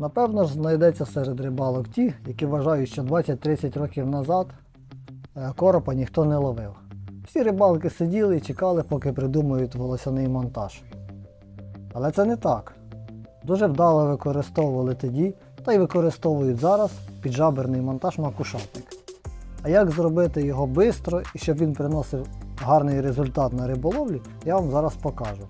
Напевно ж знайдеться серед рибалок ті, які вважають, що 20-30 років назад е, коропа ніхто не ловив. Всі рибалки сиділи і чекали, поки придумають волосяний монтаж. Але це не так. Дуже вдало використовували тоді та й використовують зараз піджаберний монтаж макушатник. А як зробити його швидко і щоб він приносив гарний результат на риболовлі, я вам зараз покажу.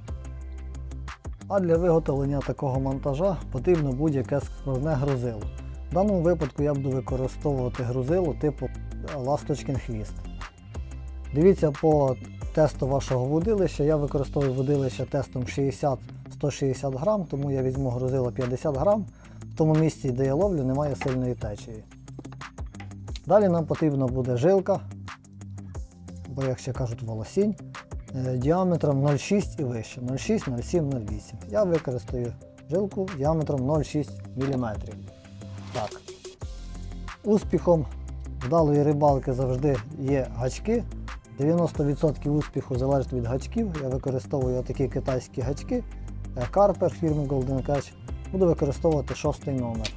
А для виготовлення такого монтажа потрібно будь-яке сквозне грузило. В даному випадку я буду використовувати грузило типу ласточкин хвіст. Дивіться по тесту вашого водилища. Я використовую водилище тестом 60-160 грам, тому я візьму грузило 50 грам. В тому місці, де я ловлю, немає сильної течії. Далі нам потрібна буде жилка, або як ще кажуть волосінь, діаметром 0,6 і вище. 0,6, 0,7, 0,8. Я використаю жилку діаметром 0,6 мм. Так. Успіхом вдалої рибалки завжди є гачки. 90% успіху залежить від гачків. Я використовую такі китайські гачки. е, Карпер фірми Golden Catch. Буду використовувати шостий номер.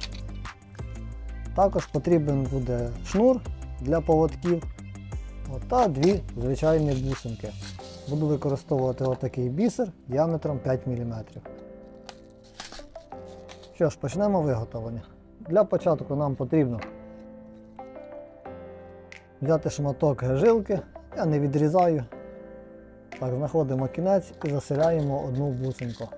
Також потрібен буде шнур для поводків та дві звичайні бусинки. Буду використовувати отакий бісер діаметром 5 мм. Що ж, почнемо виготовлення. Для початку нам потрібно взяти шматок жилки, я не відрізаю. Так, знаходимо кінець і заселяємо одну бусинку.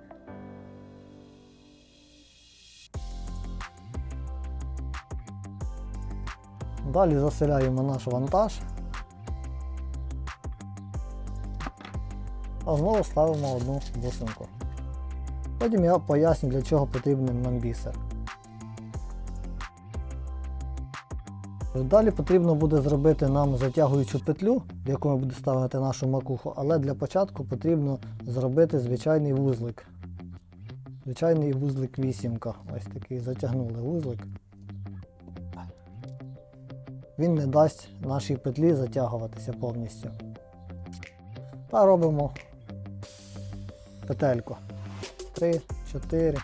Далі заселяємо наш вантаж. А знову ставимо одну бусинку. Потім я поясню, для чого потрібен нам бісер. Далі потрібно буде зробити нам затягуючу петлю, в яку ми будемо ставити нашу макуху, але для початку потрібно зробити звичайний вузлик. Звичайний вузлик вісімка. Ось такий затягнули вузлик. Він не дасть нашій петлі затягуватися повністю. Та робимо петельку. 3, 4,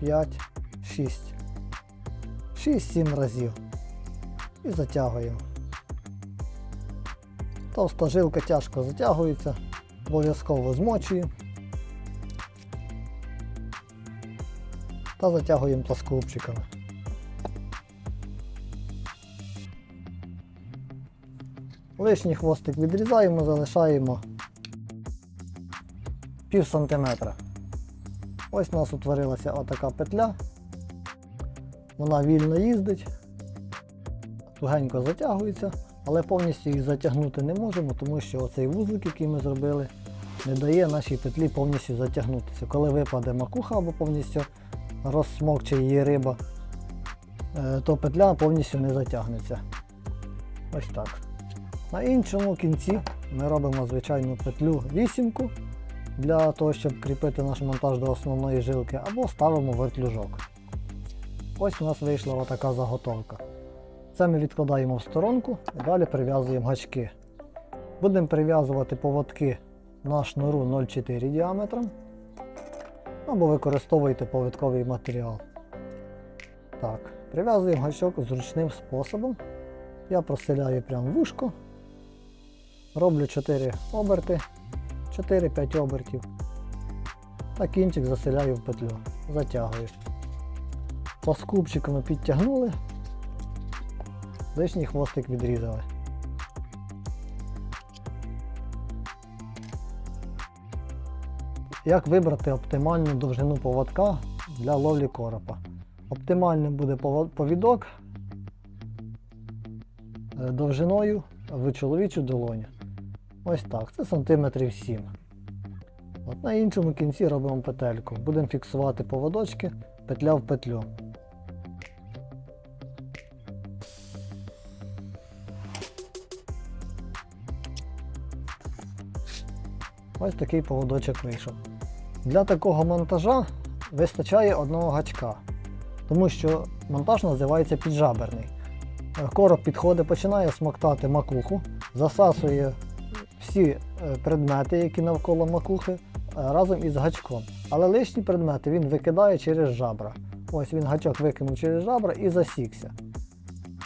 5, 6. 6-7 разів. І затягуємо. Товста жилка тяжко затягується, обов'язково змочуємо. Та затягуємо пласкопчиками. Лишній хвостик відрізаємо, залишаємо пів сантиметра. Ось у нас утворилася отака петля. Вона вільно їздить, тугенько затягується, але повністю їх затягнути не можемо, тому що оцей вузлик, який ми зробили, не дає нашій петлі повністю затягнутися. Коли випаде макуха або повністю розсмокче її риба, е, то петля повністю не затягнеться. Ось так. На іншому кінці ми робимо звичайну петлю вісімку для того, щоб кріпити наш монтаж до основної жилки, або ставимо вертлюжок. Ось у нас вийшла така заготовка. Це ми відкладаємо в сторонку і далі прив'язуємо гачки. Будемо прив'язувати поводки на шнуру 0,4 діаметром. Або використовуйте повідковий матеріал. Так, прив'язуємо гачок зручним способом. Я проселяю прямо вушко. Роблю 4 оберти, 4-5 обертів. Та кінчик заселяю в петлю. Затягую. Пласкупчиками підтягнули, лишній хвостик відрізали. Як вибрати оптимальну довжину поводка для ловлі коропа? Оптимальним буде повідок е, довжиною в чоловічу долоню. Ось так, це сантиметрів 7. От на іншому кінці робимо петельку. Будемо фіксувати поводочки петля в петлю. Ось такий поводочок вийшов. Для такого монтажа вистачає одного гачка, тому що монтаж називається піджаберний. Короб підходить, починає смоктати макуху, засасує всі е, предмети, які навколо макухи, е, разом із гачком. Але лишні предмети він викидає через жабра. Ось він гачок викинув через жабра і засікся.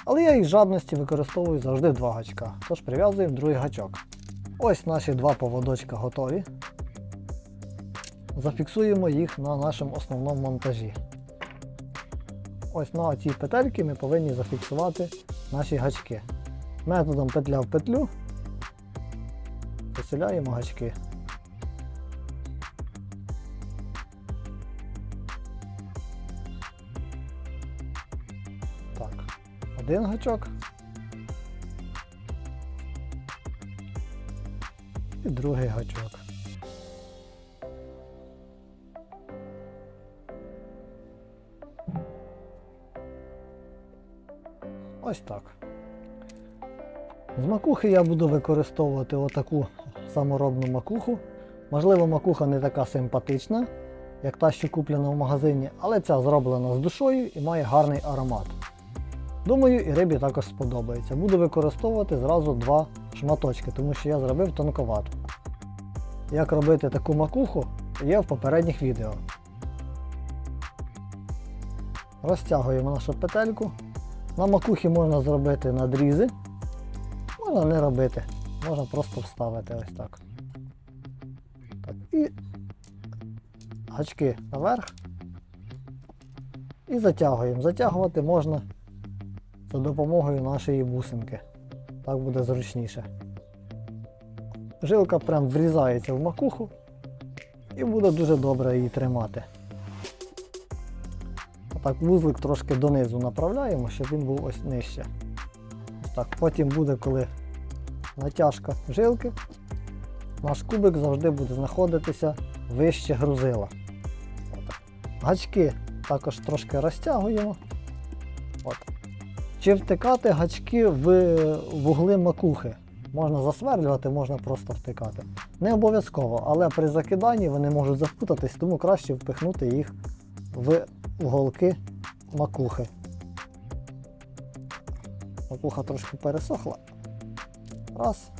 Але я із жадності використовую завжди два гачка, тож прив'язуємо другий гачок. Ось наші два поводочка готові. Зафіксуємо їх на нашому основному монтажі. Ось на цій петельці ми повинні зафіксувати наші гачки. Методом петля в петлю заселяємо гачки. Так, один гачок. І другий гачок. Ось так. З макухи я буду використовувати отаку саморобну макуху. Можливо, макуха не така симпатична, як та, що куплена в магазині, але ця зроблена з душою і має гарний аромат. Думаю, і рибі також сподобається. Буду використовувати зразу два шматочки, тому що я зробив тонковату. Як робити таку макуху, є в попередніх відео. Розтягуємо нашу петельку. На макухі можна зробити надрізи, можна не робити, можна просто вставити ось так. так. І гачки наверх. І затягуємо. Затягувати можна за допомогою нашої бусинки. Так буде зручніше. Жилка прям врізається в макуху і буде дуже добре її тримати. Так, вузлик трошки донизу направляємо, щоб він був ось нижче. Так. Потім буде, коли натяжка жилки, наш кубик завжди буде знаходитися вище грузила. Гачки також трошки розтягуємо. От. Чи втикати гачки в вугли макухи? Можна засверлювати, можна просто втикати. Не обов'язково, але при закиданні вони можуть запутатись, тому краще впихнути їх в уголки макухи. Макуха трошки пересохла. Раз.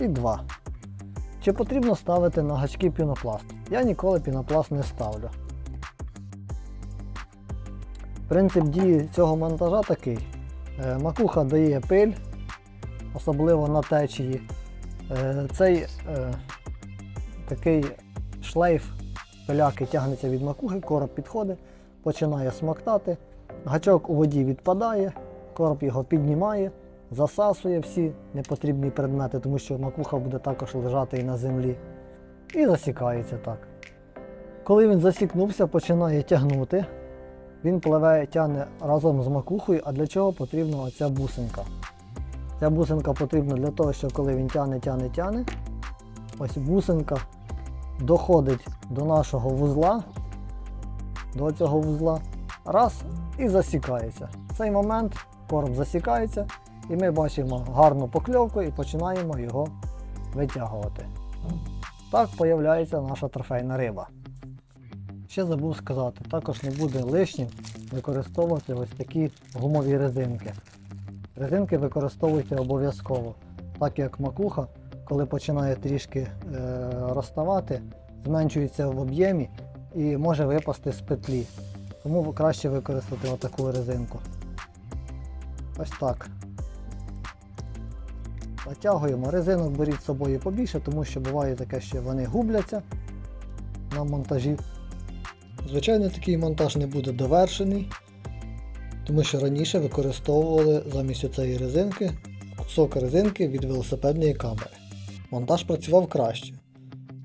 І два. Чи потрібно ставити на гачки пінопласт? Я ніколи пінопласт не ставлю. Принцип дії цього монтажа такий. Е, Макуха дає пиль, особливо на течії. Е, Цей е, такий шлейф пиляки тягнеться від макухи, короб підходить, починає смоктати. Гачок у воді відпадає, короб його піднімає, засасує всі непотрібні предмети, тому що макуха буде також лежати і на землі. І засікається так. Коли він засікнувся, починає тягнути. Він пливе, тягне разом з макухою, а для чого потрібна оця бусинка? Ця бусинка потрібна для того, що коли він тягне, тягне, тягне, ось бусинка доходить до нашого вузла, до цього вузла, раз і засікається. В цей момент короб засікається і ми бачимо гарну покльовку і починаємо його витягувати. Так появляється наша трофейна риба. Ще забув сказати, також не буде лишнім використовувати ось такі гумові резинки. Резинки використовуйте обов'язково, так як макуха, коли починає трішки е, розставати, зменшується в об'ємі і може випасти з петлі. Тому краще використати отаку резинку. Ось так. Натягуємо. Резинок беріть з собою побільше, тому що буває таке, що вони губляться на монтажі. Звичайно, такий монтаж не буде довершений, тому що раніше використовували замість цієї резинки кусок резинки від велосипедної камери. Монтаж працював краще.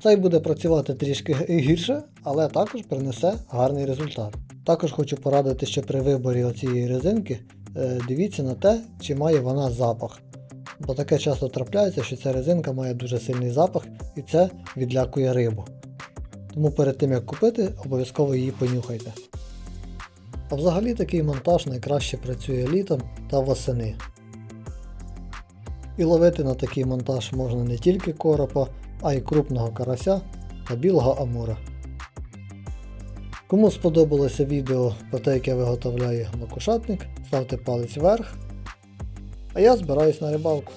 Цей буде працювати трішки гірше, але також принесе гарний результат. Також хочу порадити, що при виборі цієї резинки е, дивіться на те, чи має вона запах. Бо таке часто трапляється, що ця резинка має дуже сильний запах і це відлякує рибу. Тому перед тим як купити, обов'язково її понюхайте. А взагалі такий монтаж найкраще працює літом та восени. І ловити на такий монтаж можна не тільки коропа, а й крупного карася та білого амура. Кому сподобалося відео про те, як я виготовляю макушатник, ставте палець вверх. А я збираюсь на рибалку.